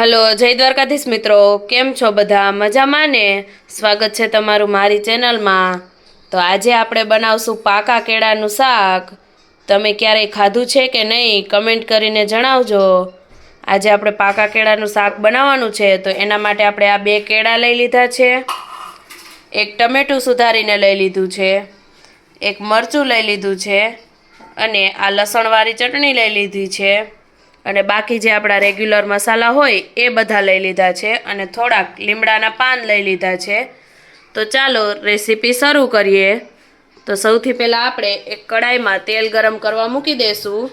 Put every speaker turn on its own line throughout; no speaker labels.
Hello, જય દ્વારકાધીશ મિત્રો. કેમ છો બધા? મજામાં ને? સ્વાગત છે તમારું મારી ચેનલમાં. તો આજે આપણે બનાવશું પાકા કેળાનું શાક. તમે ક્યારેય ખાધું છે કે નહીં, કમેન્ટ કરીને જણાવજો. આજે આપણે પાકા કેળાનું શાક બનાવવાનું છે, તો એના માટે આપણે આ બે કેળા લઈ લીધા છે. એક ટમેટું સુધારીને લઈ લીધું છે. એક મરચું લઈ લીધું છે. અને આ લસણવાળી ચટણી લઈ લીધી છે. અને બાકી જે આપણા રેગ્યુલર મસાલા હોય, એ બધા લઈ લીધા છે અને થોડાક લીમડાના પાન લઈ લીધા છે. તો ચાલો રેસીપી શરૂ કરીએ. તો સૌથી પહેલાં આપણે એક કડાઈમાં તેલ ગરમ કરવા મૂકી દઈશું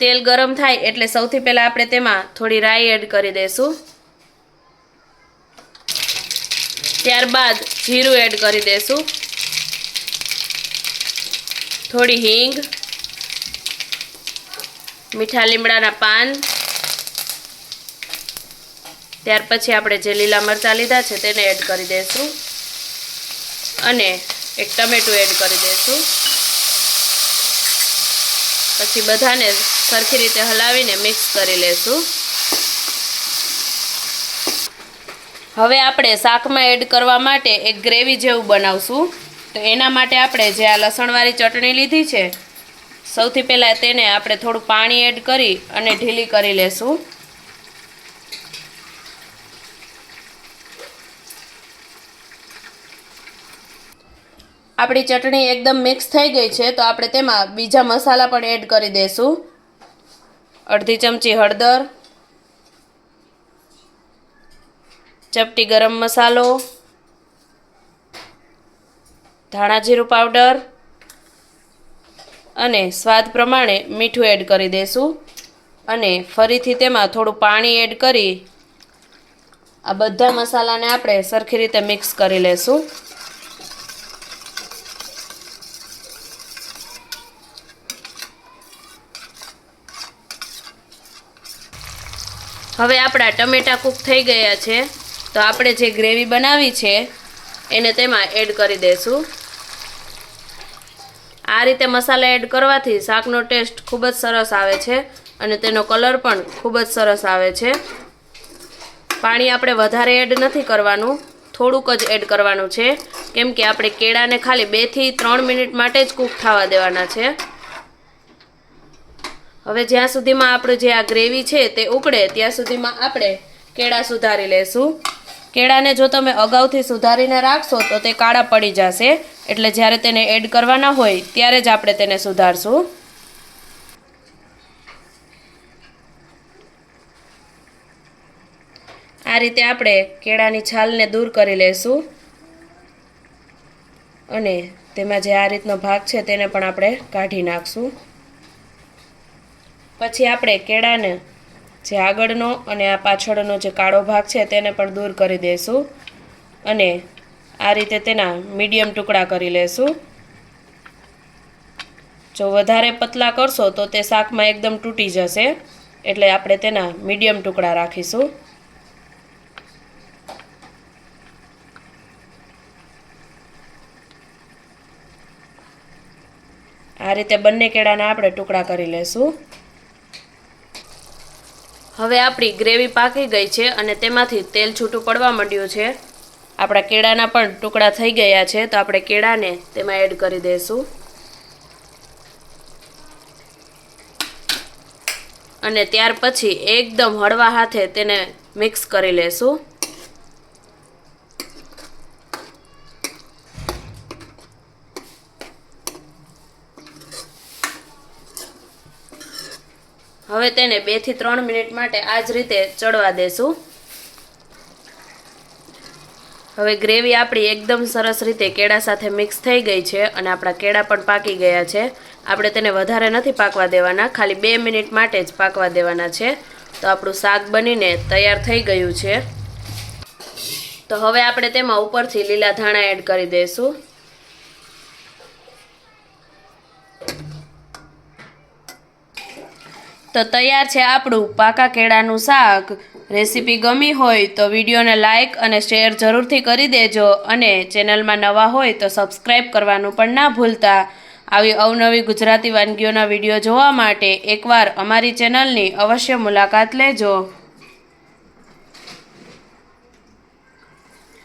તેલ ગરમ થાય એટલે સૌથી પહેલાં આપણે તેમાં થોડી રાઈ એડ કરી દઈશું ત્યારબાદ જીરું એડ કરી દઈશું થોડી હિંગ, મીઠા લીમડાના પાન. ત્યાર પછી આપણે જે લીલા મરચાં લીધા છે તેને એડ કરી દઈશું અને એક ટમેટું એડ કરી દઈશું પછી બધાને સરખી રીતે હલાવીને મિક્સ કરી લેશું. હવે આપણે શાકમાં એડ કરવા માટે એક ગ્રેવી જેવું બનાવશું. તો એના માટે આપણે જે આ લસણવાળી ચટણી લીધી છે, સૌથી પહેલાં તેને આપણે થોડું પાણી એડ કરી અને ઢીલી કરી લેશું. આપણી ચટણી એકદમ મિક્સ થઈ ગઈ છે, તો આપણે તેમાં બીજા મસાલા પણ એડ કરી દઈશું અડધી ચમચી હળદર ચપટી ગરમ મસાલો, ધાણા જીરું પાવડર અને સ્વાદ પ્રમાણે મીઠું એડ કરી દઈશું અને ફરીથી તેમાં થોડું પાણી એડ કરી આ બધા મસાલાને આપણે સરખી રીતે મિક્સ કરી લેશું. હવે આપણા ટમેટાં કૂક થઈ ગયા છે. તો આપણે જે ગ્રેવી બનાવી છે, એને તેમાં એડ કરી દઈશું આ રીતે મસાલા એડ કરવાથી શાકનો ટેસ્ટ ખૂબ જ સરસ આવે છે અને તેનો કલર પણ ખૂબ જ સરસ આવે છે. પાણી આપણે વધારે એડ નથી કરવાનું, થોડુંક જ એડ કરવાનું છે. કેમ કે આપણે કેળાને ખાલી બેથી ત્રણ મિનિટ માટે જ કૂક થવા દેવાના છે. હવે જ્યાં સુધીમાં આપણું જે આ ગ્રેવી છે તે ઉકળે, ત્યાં સુધીમાં આપણે કેળા સુધારી લેશું. કેળાને જો તમે અગાઉથી સુધારીને રાખશો તો તે કાળા પડી જશે. એટલે જ્યારે તેને એડ કરવાના હોય, ત્યારે જ આપણે તેને સુધારશું. આ રીતે આપણે કેળાની છાલને દૂર કરી લેશું. અને તેમાં જે આ રીતનો ભાગ છે, તેને પણ આપણે કાઢી નાખશું. પછી આપણે કેળાને જે આગળનો અને આ પાછળનો જે કાળો ભાગ છે તેને પણ દૂર કરી દઈશું અને આ રીતે તેના મીડિયમ ટુકડા કરી લેશું. જો વધારે પતલા કરશો તો તે શાકમાં એકદમ તૂટી જશે, એટલે આપણે તેના મીડિયમ ટુકડા રાખીશું. આ રીતે બંને કેળાના આપણે ટુકડા કરી લેશું. હવે આપણી ગ્રેવી પાકી ગઈ છે અને તેમાંથી તેલ છૂટું પડવા માંડ્યું છે. આપણા કેળાના પણ ટુકડા થઈ ગયા છે, તો આપણે કેળાને તેમાં એડ કરી દઈશું અને ત્યાર પછી એકદમ હળવા હાથે તેને મિક્સ કરી લેશું. હવે તેને બેથી ત્રણ મિનિટ માટે આ જ રીતે ચડવા દેશું. હવે ગ્રેવી આપણી એકદમ સરસ રીતે કેળા સાથે મિક્સ થઈ ગઈ છે અને આપણા કેળા પણ પાકી ગયા છે. આપણે તેને વધારે નથી પાકવા દેવાના, ખાલી બે મિનિટ માટે જ પાકવા દેવાના છે. તો આપણું શાક બનીને તૈયાર થઈ ગયું છે. તો હવે આપણે તેમાં ઉપરથી લીલા ધાણા એડ કરી દઈશું તો તૈયાર છે આપણું પાકા કેળાનું શાક. રેસીપી ગમી હોય તો વિડીયોને લાઇક અને શેર જરૂરથી કરી દેજો અને ચેનલમાં નવા હોય તો સબસ્ક્રાઈબ કરવાનું પણ ના ભૂલતા. આવી અવનવી ગુજરાતી વાનગીઓના વીડિયો જોવા માટે એકવાર અમારી ચેનલની અવશ્ય મુલાકાત લેજો.